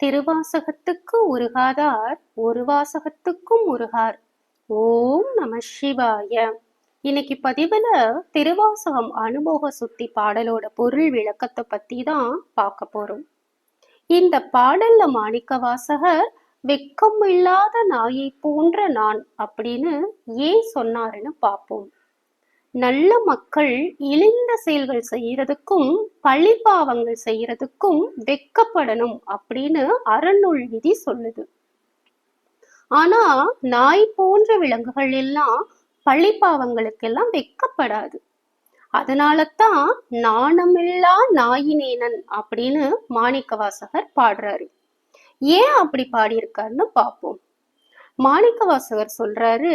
திருவாசகத்துக்கு உருகாதார் ஒரு வாசகத்துக்கும் உருகார். ஓம் நம சிவாய. இன்னைக்கு பதிவுல திருவாசகம் அனுபவ சுத்தி பாடலோட பொருள் விளக்கத்தை பத்தி தான் பார்க்க போறோம். இந்த பாடல்ல மாணிக்க வாசகர் வெக்கம் இல்லாத நாயை போன்ற நான் அப்படின்னு ஏன் சொன்னாருன்னு பார்ப்போம். நல்ல மக்கள் இழிந்த செயல்கள் செய்யறதுக்கும் பழிபாவங்கள் செய்யறதுக்கும் வெக்கப்படணும் அப்படின்னு அறநூல் விதி சொல்லுது. ஆனா நாய் போன்ற விலங்குகள் எல்லாம் பழிபாவங்களுக்கெல்லாம் வெக்கப்படாது அதனாலத்தான் நாணமில்லா நாயினேனன் அப்படின்னு மாணிக்க வாசகர் பாடுறாரு. ஏன் அப்படி பாடியிருக்காருன்னு பார்ப்போம். மாணிக்க வாசகர் சொல்றாரு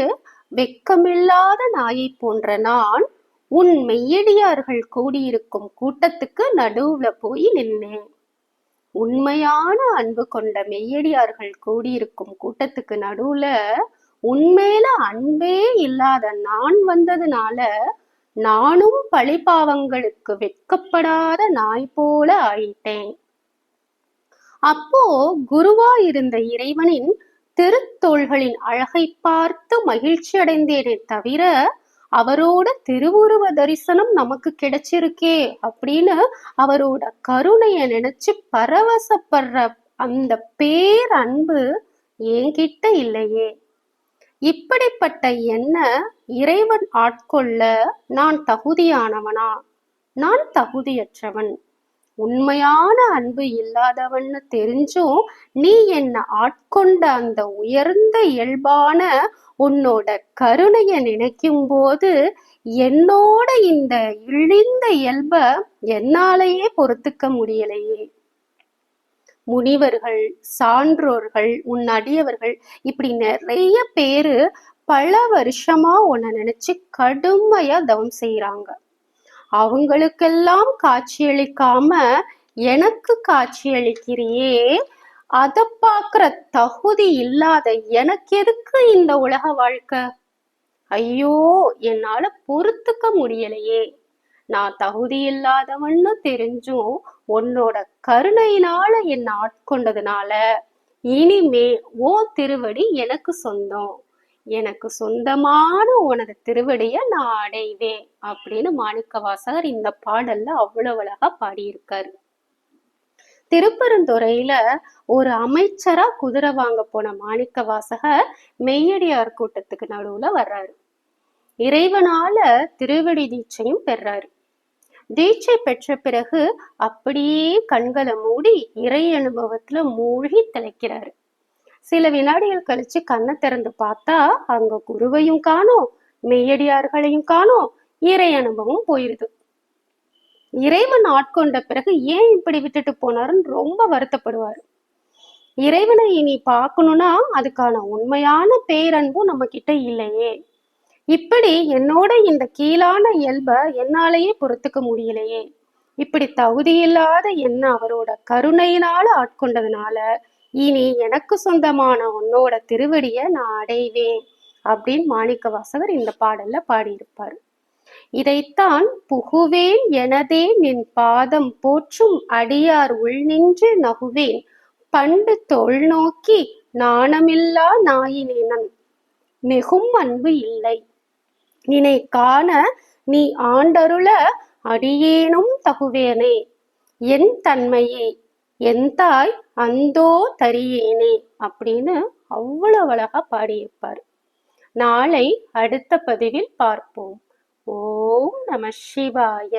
வெக்கமில்லாத நாயை போன்ற நான் உன் மெய்யடியார்கள் கூடியிருக்கும் கூட்டத்துக்கு நடுவுல போய் நின்னேன். உண்மையான அன்பு கொண்ட மெய்யடியார்கள் கூடியிருக்கும் கூட்டத்துக்கு நடுவுல உண்மையில அன்பே இல்லாத நான் வந்ததுனால நானும் பழிபாவங்களுக்கு வெட்கப்படாத நாய் போல ஆயிட்டேன். அப்போ குருவா இருந்த இறைவனின் திருத்தோள்களின் அழகை பார்த்து மகிழ்ச்சி அடைந்தேனே தவிர அவரோட திருவுருவ தரிசனம் நமக்கு கிடைச்சிருக்கே அப்படின்னு அவரோட கருணைய நினைச்சு பரவசப்படுற அந்த பேர் அன்பு என்கிட்ட இல்லையே. இப்படிப்பட்ட என்ன இறைவன் ஆட்கொள்ள நான் தகுதியானவனா? நான் தகுதியற்றவன். உண்மையான அன்பு இல்லாதவன்னு தெரிஞ்சும் நீ என்ன ஆட்கொண்ட அந்த உயர்ந்த இயல்பான உன்னோட கருணைய நினைக்கும் போது என்னோட இந்த இழிந்த இயல்ப என்னாலேயே பொறுத்துக்க முடியலையே. முனிவர்கள் சான்றோர்கள் உன் அடியவர்கள் இப்படி நிறைய பேரு பல வருஷமா உன்னை நினைச்சு கடுமையா தவம் செய்யறாங்க அவங்களுக்கெல்லாம் காட்சியளிக்காம எனக்கு காட்சியளிக்கிறியே? அதை பார்க்குற தகுதி இல்லாத எனக்கு எதுக்கு இந்த உலக வாழ்க்கை? ஐயோ என்னால பொறுத்துக்க முடியலையே. நான் தகுதி இல்லாதவன்னு தெரிஞ்சும் உன்னோட கருணையினால என்னை ஆட்கொண்டதுனால இனிமே ஓ திருவடி எனக்கு சொந்தம். எனக்கு சொந்தமான உனது திருவடிய நான் அடைவேன் அப்படின்னு மாணிக்க வாசகர் இந்த பாடல்ல அவ்வளவு அழகா பாடியிருக்காரு. திருப்பெருந்துறையில ஒரு அமைச்சரா குதிரை வாங்க போன மாணிக்க வாசகர் மெய்யடியார் கூட்டத்துக்கு நடுவுல வர்றாரு. இறைவனால திருவடி தீட்சையும் பெறாரு. தீட்சை பெற்ற பிறகு அப்படியே கண்களை மூடி இறை அனுபவத்துல மூழ்கி திளைக்கிறாரு. சில வினாடிகள் கழிச்சு கண்ணை திறந்து பார்த்தா அங்க குருவையும் காணோம் மெய்யடியார்களையும் காணோம் இறை அனுபவம் போயிருது. இறைவன் ஆட்கொண்ட பிறகு ஏன் இப்படி விட்டுட்டு போனாருன்னு ரொம்ப வருத்தப்படுவாரு. இறைவனை இனி பார்க்கணும்னா அதுக்கான உண்மையான பேரன்பும் நம்ம கிட்ட இல்லையே. இப்படி என்னோட இந்த கீழான இயல்ப என்னாலேயே பொறுத்துக்க முடியலையே. இப்படி தகுதியில்லாத என்ன அவரோட கருணையினால ஆட்கொண்டதுனால இனி எனக்கு சொந்தமான உன்னோட திருவடிய நான் அடைவேன் அப்படின்னு மாணிக்க வாசகர் இந்த பாடல்ல பாடியிருப்பார். இதைத்தான் புகுவேன் எனதே நின் பாதம் போற்றும் அடியார் உள் நின்று நகுவேன். பண்டு தொல் நோக்கி நாணமில்லா நாயினேனன். மிகும் அன்பு இல்லை. நினை காண நீ ஆண்டருள அடியேனும் தகுவேனே. என் தன்மையே என் தாய் அந்தோ தரியேனே அப்படின்னு அவ்வளவு அழகா பாடியிருப்பார். நாளை அடுத்த பதிவில் பார்ப்போம். ஓம் நம சிவாய.